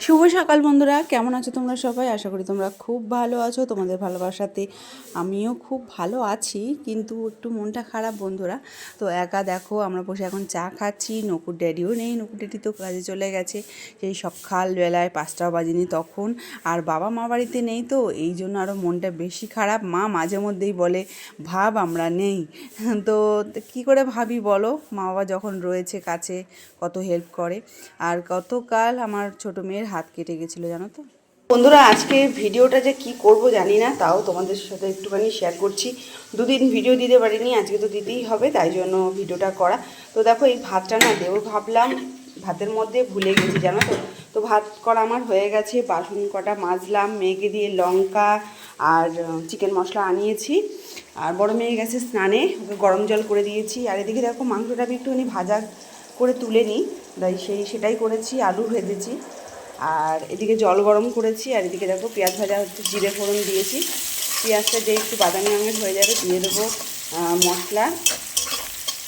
শুভ সকাল বন্ধুরা, কেমন আছো তোমরা সবাই? আশা করি তোমরা খুব ভালো আছো, তোমাদের ভালোবাসাতে আমিও খুব ভালো আছি, কিন্তু একটু মনটা খারাপ বন্ধুরা। তো একা দেখো, আমরা বসে এখন চা খাচ্ছি, নকুর ড্যাডিও নেই, নকুর ড্যাডি তো কাজে চলে গেছে। সেই সকালবেলায় পাঁচটাও বাজেনি তখন, আর বাবা মা বাড়িতে নেই তো, এই জন্য আরও মনটা বেশি খারাপ। মা মাঝে মধ্যেই বলে, ভাব, আমরা নেই। তো কি করে ভাবি বলো? মা বাবা যখন রয়েছে কাছে, কত হেল্প করে। আর গতকাল আমার ছোটো মেয়ের হাত কেটে গেছিল, জানো তো? বন্ধুরা, আজকে ভিডিওটা যে কি করব জানি না, তাও তোমাদের সাথে একটুখানি শেয়ার করছি। দুদিন ভিডিও দিতে পারিনি, আজকে তো দিতেই হবে, তাই জন্য ভিডিওটা করা। তো দেখো, এই ভাতটা না দেবো ভাবলাম, ভাতের মধ্যে ভুলে গেছি, জানো তো? তো ভাত করা আমার হয়ে গেছে, বাসন কটা মাজলাম, মেয়েকে দিয়ে লঙ্কা আর চিকেন মশলা আনিয়েছি। আর বড় মেয়ে গেছে স্নানে, ওকে গরম জল করে দিয়েছি। আর এদিকে দেখো, মাংসটা আমি একটুখানি ভাজা করে তুলে নিই, তাই সেই, সেটাই করেছি, আলু ভেজেছি। আর এদিকে জল গরম করেছি, আর এদিকে দেখো পেঁয়াজ ভাজা হচ্ছে, জিরে ফোড়ন দিয়েছি। পেঁয়াজটা যে একটু বাদামি রঙের হয়ে যাবে, দিয়ে দেবো মশলা।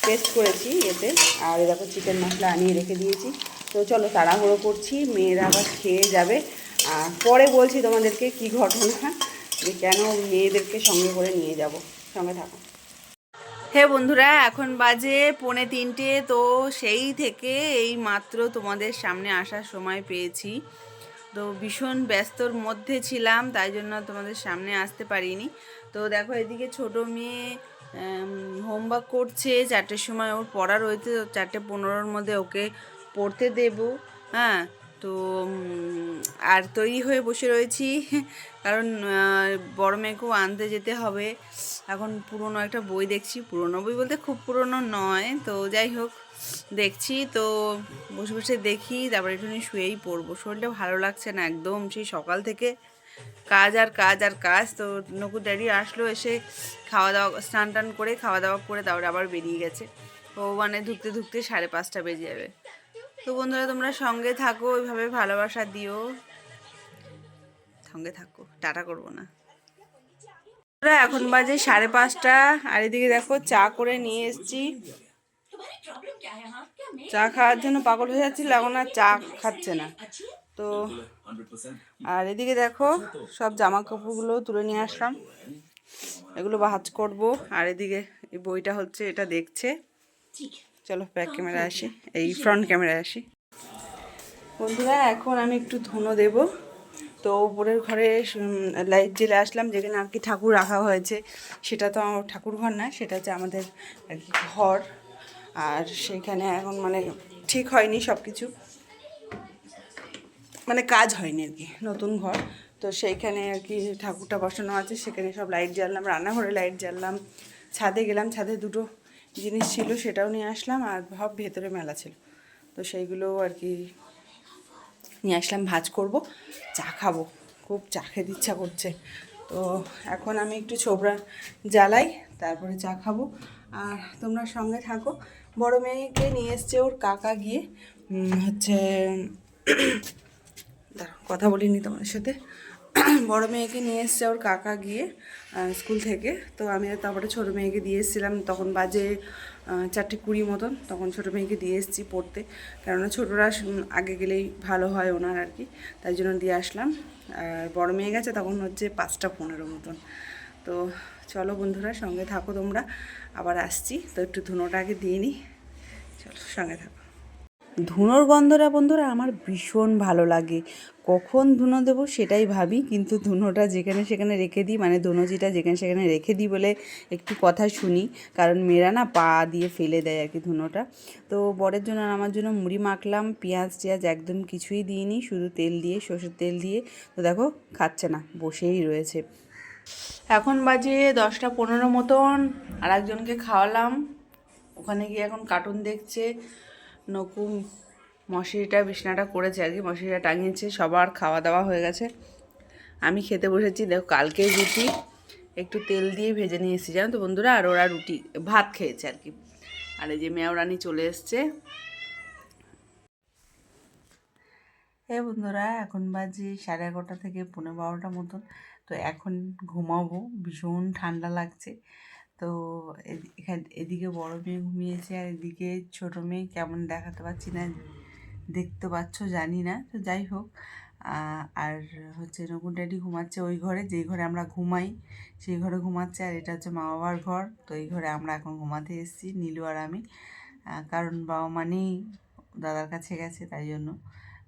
পেস্ট করেছি এতে, আর দেখো চিকেন মশলা আনিয়ে রেখে দিয়েছি। তো চলো তাড়াহুড়ো করছি, মেয়েরা আবার খেয়ে যাবে। আর পরে বলছি তোমাদেরকে কি ঘটনা, যে কেন মেয়েদেরকে সঙ্গে করে নিয়ে যাব। সঙ্গে থাকো। হে বন্ধুরা, এখন বাজে পৌনে তিনটে, তো সেই থেকে এই মাত্র তোমাদের সামনে আসার সময় পেয়েছি। তো ভীষণ ব্যস্তর মধ্যে ছিলাম, তাই জন্য তোমাদের সামনে আসতে পারিনি। তো দেখো, এদিকে ছোট মেয়ে হোমওয়ার্ক করছে, চারটের সময় ওর পড়া রয়েছে চারটে পনেরোর মধ্যে ওকে পড়তে দেব হ্যাঁ? তো আর তৈরি হয়ে বসে রয়েছি। কারণ বড় মেয়েকেও আনতে যেতে হবে। এখন পুরনো একটা বই দেখছি। পুরনো বই বলতে খুব পুরনো নয়। তো যাই হোক, দেখছি। তো বসে বসে দেখি, তারপরে একটুখানি শুয়েই পড়ব। শরীরটা ভালো লাগছে না একদম। সেই সকাল থেকে কাজ আর কাজ আর কাজ। তো নকুর ড্যাডি আসলো এসে খাওয়া দাওয়া, স্নান টান করে, খাওয়া দাওয়া করে তারপরে আবার বেরিয়ে গেছে। ও মানে ধুকতে ঢুকতে সাড়ে পাঁচটা বেজে যাবে। তো বন্ধুরা, তোমরা সঙ্গে থাকো, ওইভাবে ভালোবাসা দিও। সঙ্গে থাকো, টাটা করব না। এখন বাজে সাড়ে পাঁচটা, আর এদিকে দেখো চা করে নিয়ে এসেছি। চা খাওয়ার জন্য পাগল হয়ে যাচ্ছিল, এখন আর চা খাচ্ছে না। তো, আর এদিকে দেখো, সব জামা কাপড়গুলো তুলে নিয়ে আসলাম। এগুলো বাহাজ করব, আর এদিকে এই বইটা হচ্ছে, এটা দেখছে। চলো ব্যাক ক্যামেরা আসি। এই ফ্রন্ট ক্যামেরায় আসি। বন্ধুরা এখন আমি একটু ধুনো দেব। তো উপরের ঘরে লাইট জেলে আসলাম যেখানে আর কি ঠাকুর রাখা হয়েছে। সেটা তো আমার ঠাকুর ঘর না সেটা হচ্ছে আমাদের আর কি ঘর। আর সেখানে এখন মানে ঠিক হয়নি সব কিছু মানে কাজ হয়নি আর কি নতুন ঘর। তো সেইখানে আর কি ঠাকুরটা বসানো আছে সেখানে সব লাইট জ্বাললাম রান্নাঘরে লাইট জ্বাললাম। ছাদে গেলাম ছাদে দুটো জিনিস ছিল সেটাও নিয়ে আসলাম আর ভাব ভেতরে মেলা ছিল। তো সেইগুলো আর কি নিয়ে আসলাম, ভাজ করব, চা খাব। খুব চা খেতে ইচ্ছা করছে। তো এখন আমি একটু ছোবড়া জ্বালাই, তারপরে চা খাব। আর তোমরা সঙ্গে থাকো। বড় মেয়েকে নিয়ে এসছে ওর কাকা গিয়ে হচ্ছে কথা বলিনি তোমাদের সাথে। বড় মেয়েকে নিয়ে এসছে ওর কাকা গিয়ে স্কুল থেকে। তো আমি তারপরে ছোটো মেয়েকে দিয়ে এসেছিলাম। তখন বাজে চারটে কুড়ি মতন। তখন ছোটো মেয়েকে দিয়ে এসেছি পড়তে। কেননা ছোটোরা আগে গেলেই ভালো হয় ওনার আর কি। তাই জন্য দিয়ে আসলাম। আর বড় মেয়ে গেছে তখন হচ্ছে পাঁচটা পনেরো মতন। তো চলো বন্ধুরা, সঙ্গে থাকো তোমরা। আবার আসছি। তো একটু ধুনোটা আগে দিয়ে নিই। চলো, সঙ্গে থাকো। ধুনোর গন্ধটা বন্ধুরা, আমার ভীষণ ভালো লাগে। কখন ধুনো দেবো সেটাই ভাবি, কিন্তু ধুনোটা যেখানে সেখানে রেখে দিই মানে ধুনোজিটা যেখানে সেখানে রেখে দিই বলে একটু কথা শুনি, কারণ মেয়েরা না পা দিয়ে ফেলে দেয় আর কি ধুনোটা। তো বরের জন্য আর আমার জন্য মুড়ি মাখলাম, পেঁয়াজ টেয়াজ একদম কিছুই দিইনি, শুধু তেল দিয়ে, সর্ষের তেল দিয়ে। তো দেখো, খাচ্ছে না, বসেই রয়েছে। এখন বাজে দশটা পনেরো মতন আর একজনকে খাওয়ালাম। ওখানে গিয়ে এখন কার্টুন দেখছে। নকুম মশারিটা বিছনাটা করেছে আর কি, মশারিটা টাঙিয়েছে, সবার খাওয়া দাওয়া হয়ে গেছে। আমি খেতে বসেছি, দেখো কালকে রুটি, একটু তেল দিয়ে ভেজে নিয়ে এসেছি, জানো তো বন্ধুরা? আর ওরা রুটি, ভাত খেয়েছে আর কি। আর এই যে মেয়রানি চলে এসছে। হ্যাঁ বন্ধুরা, এখন বাজে সাড়ে এগারোটা থেকে পনেরো বারোটা মতন, তো এখন ঘুমাবো, ভীষণ ঠান্ডা লাগছে। তো এখান, এদিকে বড় মেয়ে ঘুমিয়েছে আর এদিকে ছোট মেয়ে কেমন দেখাতে পারছি না, দেখতে পাচ্ছ, জানি না। তো যাই হোক আর হচ্ছে নকুন ড্যাডি ঘুমাচ্ছে ওই ঘরে, যেই ঘরে আমরা ঘুমাই, সেই ঘরে ঘুমাচ্ছে। আর এটা হচ্ছে মা বাবার ঘর, তো এই ঘরে আমরা এখন ঘুমাতে এসেছি, নীলু আর আমি। কারণ বাবা মা নেই, দাদার কাছে গেছে, তাই জন্য।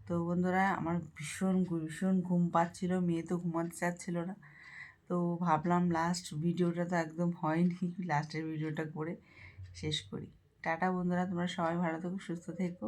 তো বন্ধুরা, আমার ভীষণ ভীষণ ঘুম পাচ্ছিল, মেয়ে তো ঘুমাতে চাচ্ছিল না। তো ভাবলাম লাস্ট ভিডিওটা তো একদম হয়নি লাস্টের ভিডিওটা করে শেষ করি। টাটা বন্ধুরা, তোমরা সবাই ভালো থেকো, সুস্থ থেকো।